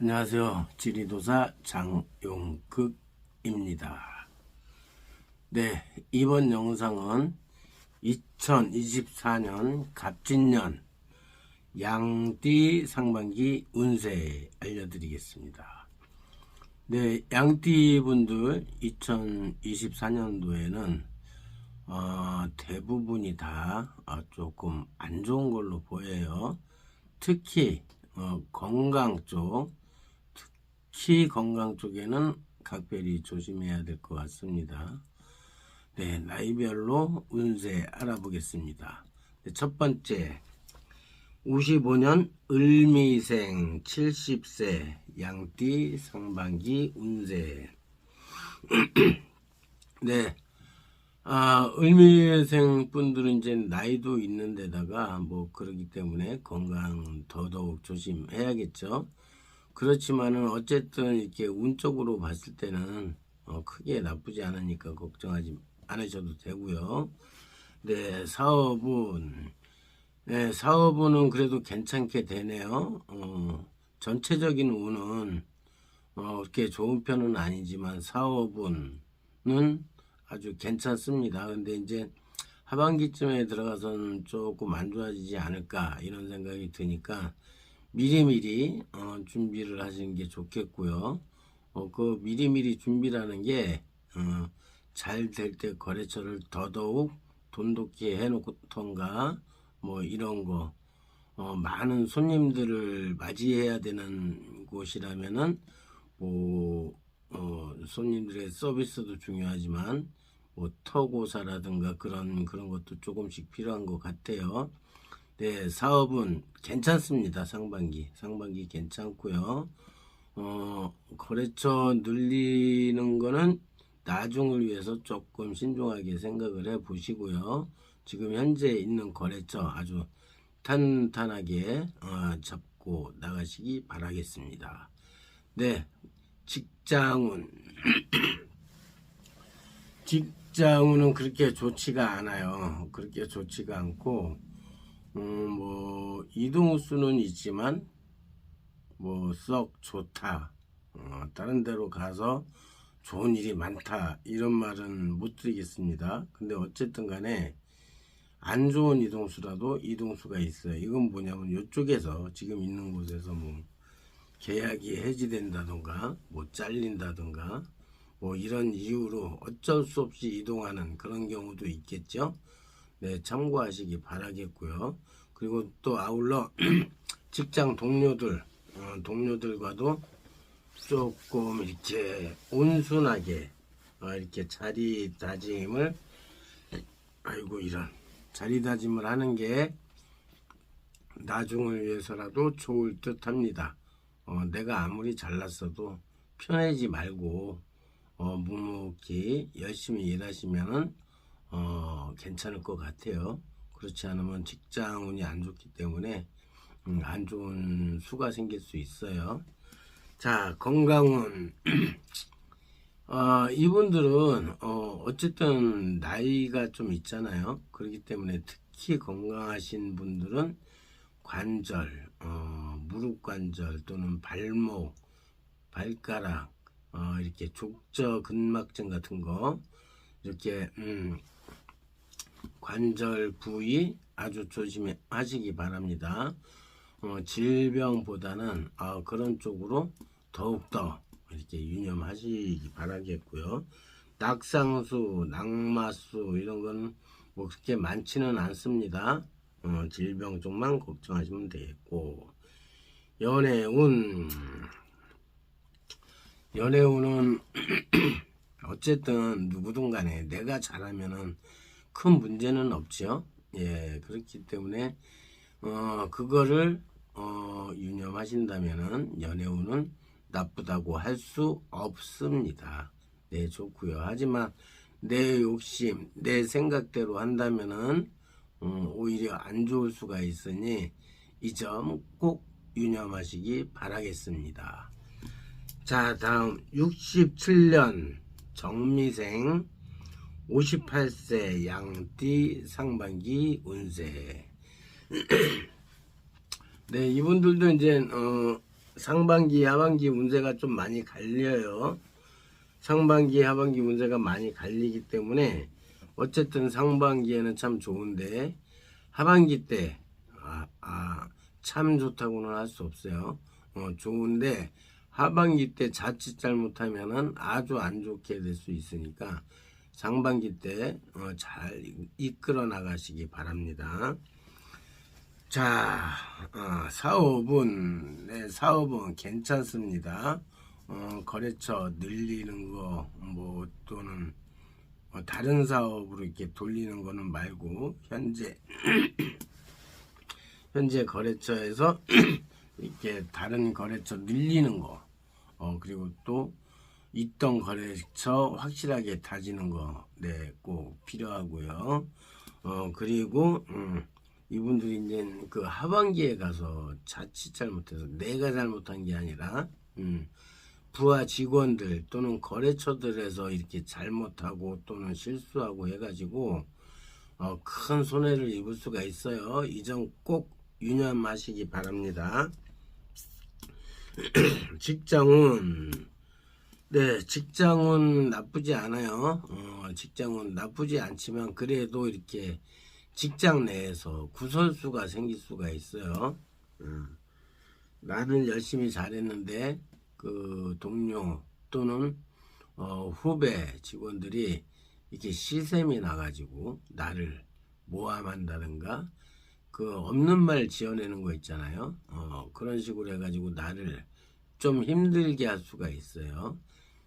안녕하세요. 지리도사 장용극입니다. 네, 이번 영상은 2024년 갑진년 양띠 상반기 운세 알려드리겠습니다. 네, 양띠 분들 2024년도에는 어, 대부분이 다 어, 조금 안 좋은 걸로 보여요. 특히 어, 건강 쪽, 특히 건강 쪽에는 각별히 조심해야 될 것 같습니다. 네, 나이별로 운세 알아보겠습니다. 네, 첫 번째, 55년 을미생 70세 양띠 상반기 운세. 네, 아, 을미생 분들은 이제 나이도 있는데다가 뭐 그러기 때문에 건강 더더욱 조심해야겠죠. 그렇지만은 어쨌든 이렇게 운적으로 봤을 때는 어, 크게 나쁘지 않으니까 걱정하지 않으셔도 되고요. 네, 사업은 네, 사업은 그래도 괜찮게 되네요. 어, 전체적인 운은 어, 그렇게 좋은 편은 아니지만 사업운은 아주 괜찮습니다. 근데 이제 하반기쯤에 들어가서는 조금 안 좋아지지 않을까 이런 생각이 드니까 미리미리 어, 준비를 하시는 게 좋겠고요. 어, 그 미리미리 준비라는 게 어, 잘될 때 거래처를 더더욱 돈독히 해놓던가 뭐 이런 거 어, 많은 손님들을 맞이해야 되는 곳이라면은 뭐 어, 손님들의 서비스도 중요하지만 뭐 터고사라든가 그런 그런 것도 조금씩 필요한 것 같아요. 네, 사업은 괜찮습니다. 상반기 상반기 괜찮고요. 어, 거래처 늘리는 거는 나중을 위해서 조금 신중하게 생각을 해 보시고요. 지금 현재 있는 거래처 아주 탄탄하게 어, 잡고 나가시기 바라겠습니다. 네, 직장운. 직장운은 그렇게 좋지가 않아요. 그렇게 좋지가 않고, 음, 뭐, 이동 수는 있지만, 뭐, 썩 좋다. 어, 다른 데로 가서 좋은 일이 많다. 이런 말은 못 드리겠습니다. 근데 어쨌든 간에, 안 좋은 이동수라도 이동수가 있어요. 이건 뭐냐면, 이쪽에서, 지금 있는 곳에서 뭐, 계약이 해지된다던가 뭐 잘린다던가 뭐 이런 이유로 어쩔 수 없이 이동하는 그런 경우도 있겠죠. 네, 참고하시기 바라겠고요. 그리고 또 아울러 직장 동료들 어, 동료들과도 조금 이렇게 온순하게 어, 이렇게 자리 다짐을 아이고 이런 자리 다짐을 하는 게 나중을 위해서라도 좋을 듯 합니다. 어, 내가 아무리 잘났어도 편해지 말고 어, 묵묵히 열심히 일하시면은 어, 괜찮을 것 같아요. 그렇지 않으면 직장 운이 안 좋기 때문에 음, 안 좋은 수가 생길 수 있어요. 자, 건강운. 어, 이분들은 어, 어쨌든 나이가 좀 있잖아요. 그렇기 때문에 특히 건강하신 분들은 관절, 어, 무릎 관절 또는 발목, 발가락, 어, 이렇게 족저 근막증 같은 거 이렇게 음, 관절 부위 아주 조심하시기 바랍니다. 어, 질병보다는 어, 그런 쪽으로 더욱더 이렇게 유념하시기 바라겠고요. 낙상수, 낙마수 이런 거는 뭐 그렇게 많지는 않습니다. 어, 질병 쪽만 걱정하시면 되겠고 연애운 연애운은 어쨌든 누구든 간에 내가 잘하면은 큰 문제는 없죠. 예, 그렇기 때문에 어 그거를 어 유념하신다면은 연애운은 나쁘다고 할 수 없습니다. 네, 좋고요. 하지만 내 욕심, 내 생각대로 한다면은 음, 오히려 안 좋을 수가 있으니 이 점 꼭 유념하시기 바라겠습니다. 자, 다음 67년 정미생 58세 양띠 상반기 운세. 네, 이분들도 이제 어, 상반기, 하반기 운세가 좀 많이 갈려요. 상반기, 하반기 운세가 많이 갈리기 때문에 어쨌든 상반기에는 참 좋은데 하반기 때 아, 아, 참 좋다고는 할 수 없어요. 어, 좋은데 하반기 때 자칫 잘못하면은 아주 안 좋게 될 수 있으니까 상반기 때 어, 잘 이끌어 나가시기 바랍니다. 자, 어, 사업은 네, 사업은 괜찮습니다. 어, 거래처 늘리는 거 뭐 또는 어, 다른 사업으로 이렇게 돌리는 거는 말고 현재 현재 거래처에서 이렇게 다른 거래처 늘리는 거, 어, 그리고 또 있던 거래처 확실하게 다지는 거, 네, 꼭 필요하고요. 어, 그리고, 음, 이분들이 이제 그 하반기에 가서 자칫 잘못해서 내가 잘못한 게 아니라, 음, 부하 직원들 또는 거래처들에서 이렇게 잘못하고 또는 실수하고 해가지고, 어, 큰 손해를 입을 수가 있어요. 이 점 꼭 유념하시기 바랍니다. 직장은 네 직장은 나쁘지 않아요. 어, 직장은 나쁘지 않지만 그래도 이렇게 직장 내에서 구설수가 생길 수가 있어요. 음, 나는 열심히 잘했는데 그 동료 또는 어, 후배 직원들이 이렇게 시샘이 나가지고 나를 모함한다든가 그 없는 말 지어내는 거 있잖아요. 어, 그런 식으로 해가지고 나를 좀 힘들게 할 수가 있어요.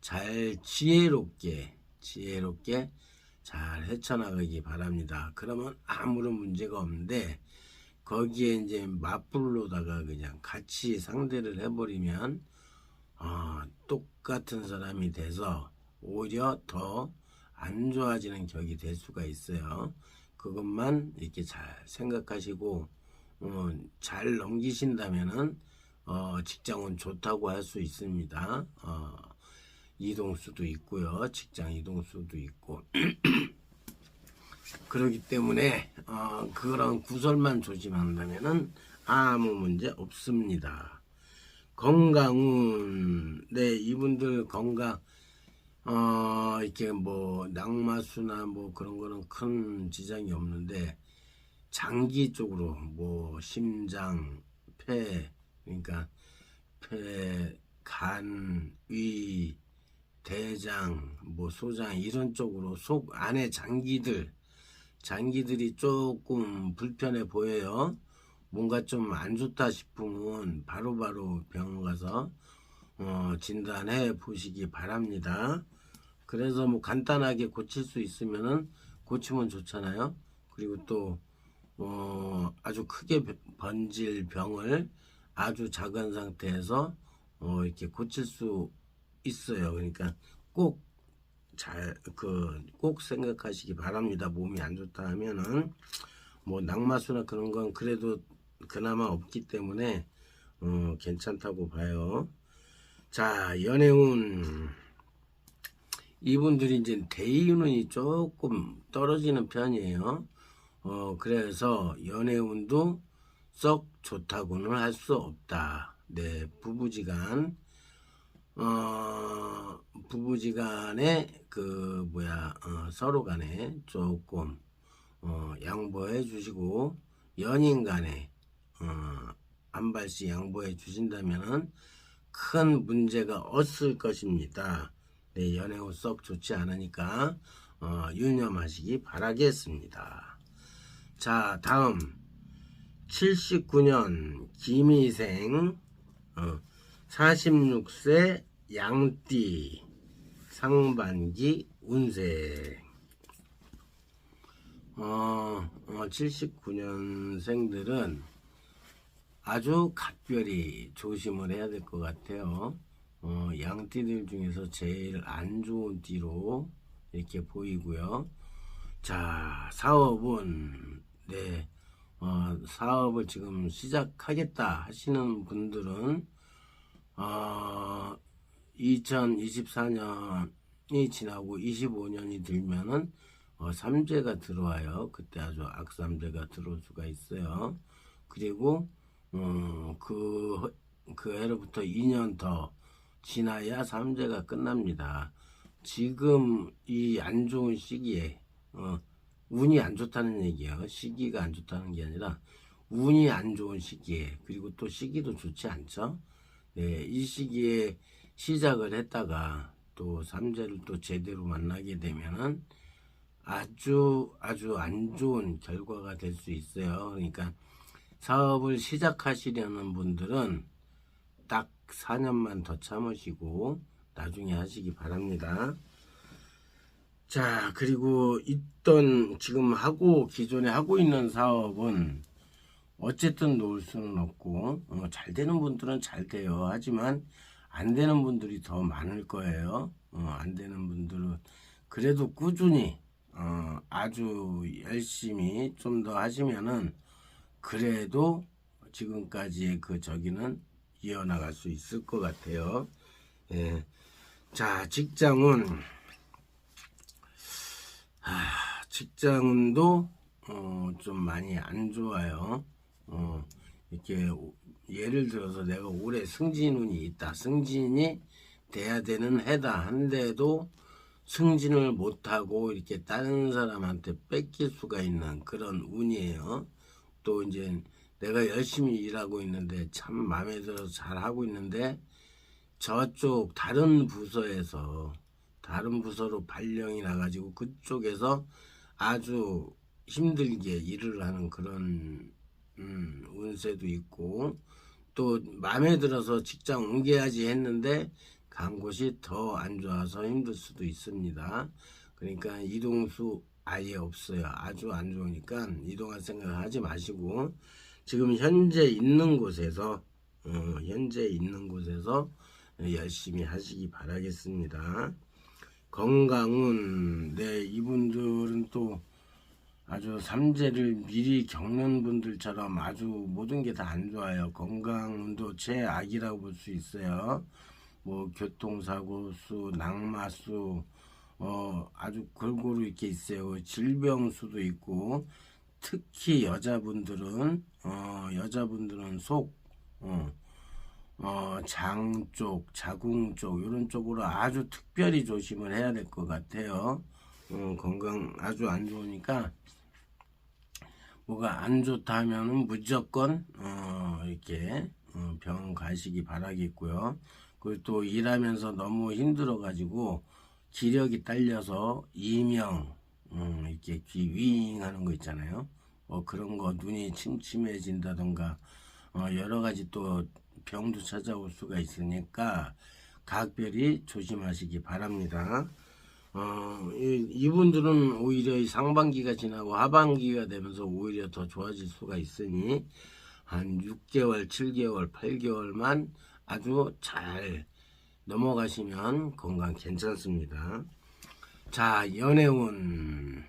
잘 지혜롭게 지혜롭게 잘 헤쳐나가기 바랍니다. 그러면 아무런 문제가 없는데 거기에 이제 맞불로다가 그냥 같이 상대를 해버리면 어, 똑같은 사람이 돼서 오히려 더 안 좋아지는 격이 될 수가 있어요. 그것만 이렇게 잘 생각하시고 어, 잘 넘기신다면은 어, 직장은 좋다고 할 수 있습니다. 어, 이동수도 있고요. 직장 이동수도 있고 그렇기 때문에 어, 그런 구설만 조심한다면은 아무 문제 없습니다. 건강은 네 이분들 건강 어 이렇게 뭐 낙마수나 뭐 그런 거는 큰 지장이 없는데 장기 쪽으로 뭐 심장, 폐 그러니까 폐, 간, 위, 대장, 뭐 소장 이런 쪽으로 속 안에 장기들 장기들이 조금 불편해 보여요. 뭔가 좀 안 좋다 싶으면 바로 바로 병원 가서 어, 진단해 보시기 바랍니다. 그래서 뭐 간단하게 고칠 수 있으면은 고치면 좋잖아요. 그리고 또 어, 아주 크게 번질 병을 아주 작은 상태에서 어, 이렇게 고칠 수 있어요. 그러니까 꼭 잘, 그, 꼭 생각하시기 바랍니다. 몸이 안 좋다 하면은, 뭐, 낙마수나 그런 건 그래도 그나마 없기 때문에, 어, 괜찮다고 봐요. 자, 연애운. 이분들이 이제 대의운이 조금 떨어지는 편이에요. 어, 그래서 연애운도 썩 좋다고는 할 수 없다. 네, 부부지간, 어, 부부지간에 그, 뭐야, 어, 서로 간에 조금, 어, 양보해 주시고, 연인 간에, 어, 한 발씩 양보해 주신다면은 큰 문제가 없을 것입니다. 네, 연애운 썩 좋지 않으니까, 어, 유념하시기 바라겠습니다. 자, 다음. 79년 김희생 어, 46세 양띠 상반기 운세 어, 어, 79년생들은 아주 각별히 조심을 해야 될 것 같아요. 어, 양띠들 중에서 제일 안 좋은 띠로 이렇게 보이고요. 자, 사업은 네, 어, 사업을 지금 시작하겠다 하시는 분들은 어, 2024년이 지나고 25년이 들면은 어, 삼재가 들어와요. 그때 아주 악삼재가 들어올 수가 있어요. 그리고 어, 그 그 해로부터 2년 더 지나야 삼재가 끝납니다. 지금 이 안 좋은 시기에 어, 운이 안 좋다는 얘기예요. 시기가 안 좋다는 게 아니라 운이 안 좋은 시기에 그리고 또 시기도 좋지 않죠. 네, 이 시기에 시작을 했다가 또 삼재를 또 제대로 만나게 되면은 아주 아주 안 좋은 결과가 될 수 있어요. 그러니까 사업을 시작하시려는 분들은 딱 4년만 더 참으시고 나중에 하시기 바랍니다. 자, 그리고 있던 지금 하고 기존에 하고 있는 사업은 어쨌든 놓을 수는 없고 어, 잘 되는 분들은 잘 돼요. 하지만 안 되는 분들이 더 많을 거예요. 어, 안 되는 분들은 그래도 꾸준히 어, 아주 열심히 좀 더 하시면은 그래도 지금까지의 그 저기는 이어나갈 수 있을 것 같아요. 예. 자, 직장은 아, 직장운도 어, 좀 많이 안 좋아요. 어, 이렇게 오- 예를 들어서 내가 올해 승진운이 있다. 승진이 돼야 되는 해다. 한데도 승진을 못하고 이렇게 다른 사람한테 뺏길 수가 있는 그런 운이에요. 또 이제 내가 열심히 일하고 있는데 참 마음에 들어서 잘 하고 있는데 저쪽 다른 부서에서 다른 부서로 발령이 나가지고 그쪽에서 아주 힘들게 일을 하는 그런 음, 운세도 있고 또 마음에 들어서 직장 옮겨야지 했는데 간 곳이 더 안 좋아서 힘들 수도 있습니다. 그러니까 이동수 아예 없어요. 아주 안 좋으니까 이동할 생각을 하지 마시고 지금 현재 있는 곳에서 어, 현재 있는 곳에서 열심히 하시기 바라겠습니다. 건강은 네 이분들은 또 아주 삼재를 미리 겪는 분들처럼 아주 모든 게 다 안 좋아요. 건강운도 최악이라고 볼 수 있어요. 뭐 교통사고 수, 낙마 수, 어 아주 골고루 이렇게 있어요. 질병 수도 있고 특히 여자분들은 어 여자분들은 속 어, 어, 장 쪽, 자궁 쪽 이런 쪽으로 아주 특별히 조심을 해야 될 것 같아요. 어, 건강 아주 안 좋으니까 뭐가 안 좋다 하면은 무조건 어, 이렇게 어, 병원 가시기 바라겠고요. 그리고 또 일하면서 너무 힘들어 가지고 기력이 딸려서 이명 음, 이렇게 귀 윙하는 거 있잖아요. 뭐 그런 거 눈이 침침해진다던가 어, 여러 가지 또 병도 찾아올 수가 있으니까 각별히 조심하시기 바랍니다. 어, 이, 이분들은 오히려 이 상반기가 지나고 하반기가 되면서 오히려 더 좋아질 수가 있으니 한 6개월, 7개월, 8개월만 아주 잘 넘어가시면 건강 괜찮습니다. 자, 연애운.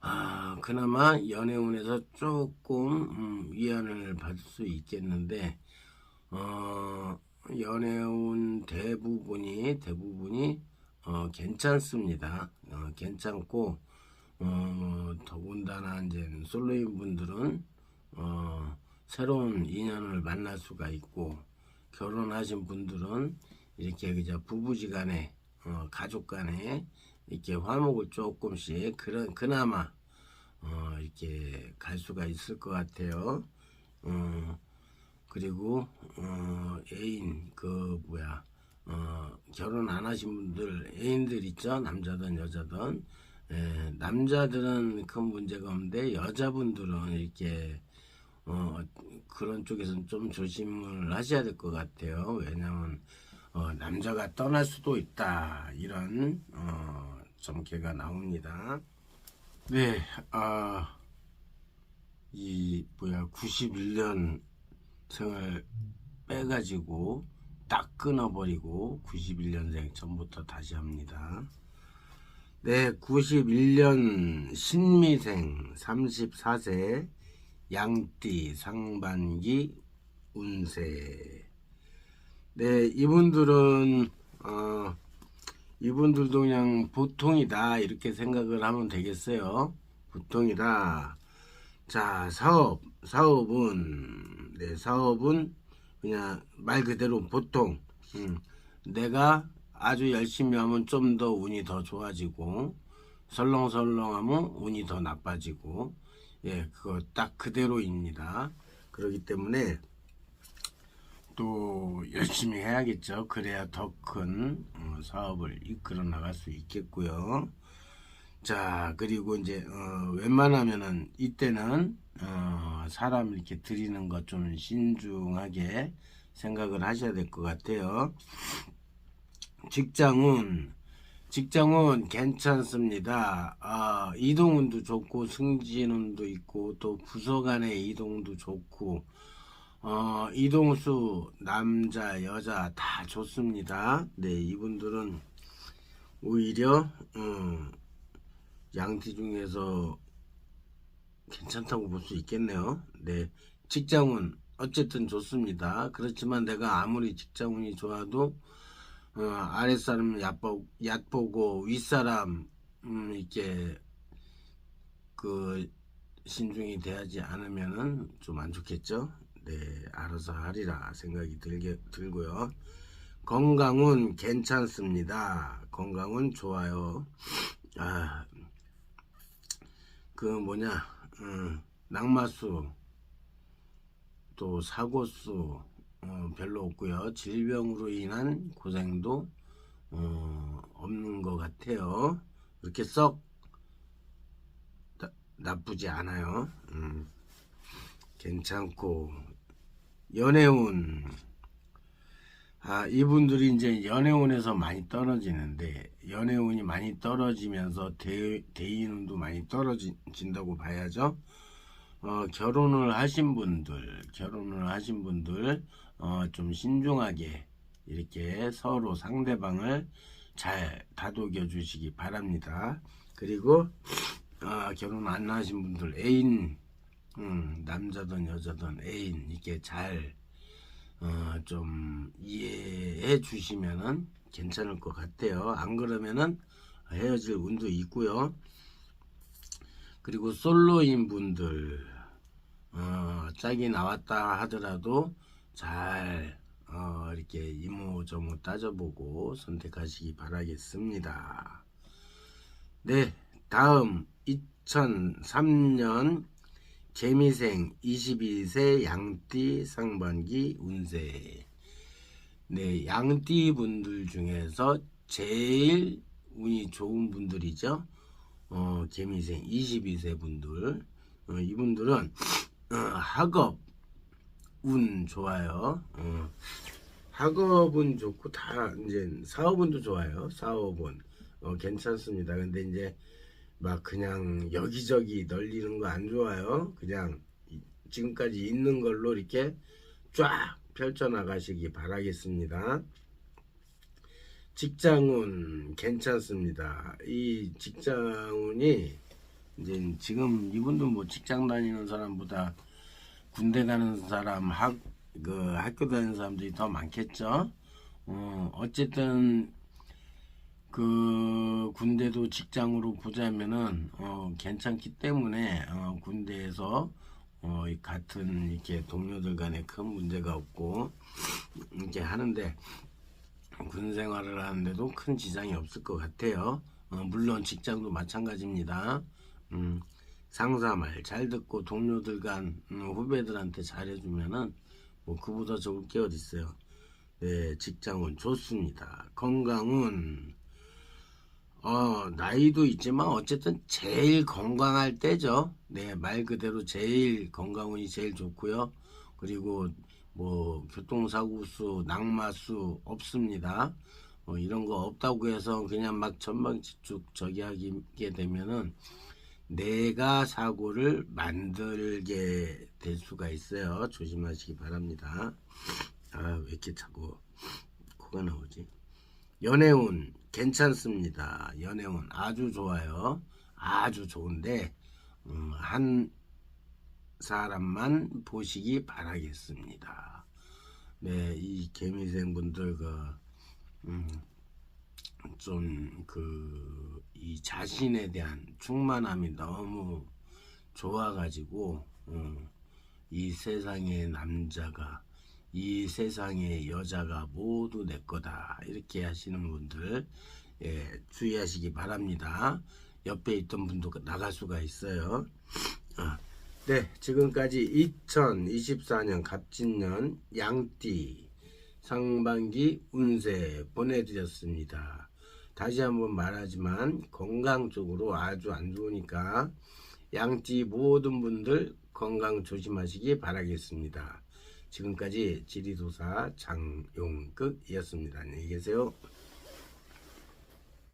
아, 그나마 연애운에서 조금 음, 위안을 받을 수 있겠는데, 어, 연애운 대부분이 대부분이 어, 괜찮습니다. 어, 괜찮고 어, 더군다나 이제 솔로인 분들은 어, 새로운 인연을 만날 수가 있고 결혼하신 분들은 이렇게 그저 부부지간에 어, 가족간에 이렇게 화목을 조금씩 그런 그나마 어, 이렇게 갈 수가 있을 것 같아요. 어, 그리고 어, 애인 그 뭐야 어, 결혼 안 하신 분들 애인들 있죠? 남자든 여자든. 예, 남자들은 큰 문제가 없는데 여자분들은 이렇게 어, 그런 쪽에서는 좀 조심을 하셔야 될 것 같아요. 왜냐하면 어, 남자가 떠날 수도 있다. 이런 어, 점괘가 나옵니다. 네, 아, 이 뭐야 91년 생을 빼가지고 딱 끊어버리고 91년생 전부터 다시 합니다. 네, 91년 신미생 34세 양띠 상반기 운세. 네, 이분들은 어, 이분들도 그냥 보통이다 이렇게 생각을 하면 되겠어요. 보통이다. 자, 사업, 사업은, 네, 사업은 그냥 말 그대로 보통, 음, 내가 아주 열심히 하면 좀 더 운이 더 좋아지고, 설렁설렁하면 운이 더 나빠지고, 예, 그거 딱 그대로입니다. 그렇기 때문에, 또 열심히 해야겠죠. 그래야 더 큰 사업을 이끌어 나갈 수 있겠고요. 자, 그리고 이제 어, 웬만하면은 이때는 어, 사람 이렇게 드리는 것 좀 신중하게 생각을 하셔야 될 것 같아요. 직장은 직장은 괜찮습니다. 아, 이동운도 좋고 승진운도 있고 또 부서 간의 이동도 좋고 어, 이동수 남자 여자 다 좋습니다. 네, 이분들은 오히려 어, 양티 중에서 괜찮다고 볼 수 있겠네요. 네, 직장운 어쨌든 좋습니다. 그렇지만 내가 아무리 직장운이 좋아도 어, 아랫사람 얕보, 얕보고 윗사람 음, 이렇게 그 신중히 대하지 않으면은 좀 안 좋겠죠. 네, 알아서 하리라 생각이 들게 들고요. 건강은 괜찮습니다. 건강은 좋아요. 아, 그 뭐냐, 음, 낙마수, 또 사고수 어, 별로 없고요. 질병으로 인한 고생도 어, 없는 것 같아요. 이렇게 썩 나, 나쁘지 않아요. 음, 괜찮고 연애운 아 이분들이 이제 연애운에서 많이 떨어지는데 연애운이 많이 떨어지면서 대, 대인운도 많이 떨어진다고 봐야죠. 어, 결혼을 하신 분들, 결혼을 하신 분들, 어, 좀 신중하게 이렇게 서로 상대방을 잘 다독여 주시기 바랍니다. 그리고, 어, 결혼 안 하신 분들, 애인, 음, 남자든 여자든 애인, 이렇게 잘, 어, 좀 이해해 주시면은 괜찮을 것 같아요. 안 그러면은 헤어질 운도 있고요. 그리고 솔로인 분들, 어, 짝이 나왔다 하더라도 잘, 어, 이렇게 이모저모 따져보고 선택하시기 바라겠습니다. 네, 다음 2003년 개미생 22세 양띠 상반기 운세. 네, 양띠 분들 중에서 제일 운이 좋은 분들이죠. 어, 개미생 22세 분들. 어, 이분들은 어, 학업 운 좋아요. 어, 학업은 좋고 다 이제 사업운도 좋아요. 사업은 어, 괜찮습니다. 근데 이제 막 그냥 여기저기 널리는 거 안 좋아요. 그냥 지금까지 있는 걸로 이렇게 쫙 펼쳐 나가시기 바라겠습니다. 직장운 괜찮습니다. 이 직장운이 이제 지금 이분도 뭐 직장 다니는 사람보다 군대 가는 사람 학, 그 학교 다니는 사람들이 더 많겠죠. 어, 어쨌든 그 군대도 직장으로 보자면은 어, 괜찮기 때문에 어, 군대에서 어, 같은 이렇게 동료들 간에 큰 문제가 없고 이렇게 하는데 군 생활을 하는데도 큰 지장이 없을 것 같아요. 어, 물론 직장도 마찬가지입니다. 음, 상사 말 잘 듣고 동료들 간 음, 후배들한테 잘해주면은 뭐 그보다 좋을 게 어딨어요. 네, 직장은 좋습니다. 건강은 어, 나이도 있지만 어쨌든 제일 건강할 때죠. 네, 말 그대로 제일 건강운이 제일 좋고요. 그리고 뭐 교통사고 수, 낙마 수 없습니다. 뭐 이런 거 없다고 해서 그냥 막 전방지축 저기 하게 되면은 내가 사고를 만들게 될 수가 있어요. 조심하시기 바랍니다. 아, 왜 이렇게 자꾸 코가 나오지? 연애운 괜찮습니다. 연애운 아주 좋아요. 아주 좋은데 음, 한 사람만 보시기 바라겠습니다. 네, 이 개미생 분들 그, 음, 좀 그 이 자신에 대한 충만함이 너무 좋아가지고 음, 이 세상의 남자가 이 세상의 여자가 모두 내 거다 이렇게 하시는 분들 예, 주의하시기 바랍니다. 옆에 있던 분도 나갈 수가 있어요. 아, 네, 지금까지 2024년 갑진년 양띠 상반기 운세 보내드렸습니다. 다시 한번 말하지만 건강 쪽으로 아주 안 좋으니까 양띠 모든 분들 건강 조심하시기 바라겠습니다. 지금까지 지리도사 장용극이었습니다. 안녕히 계세요.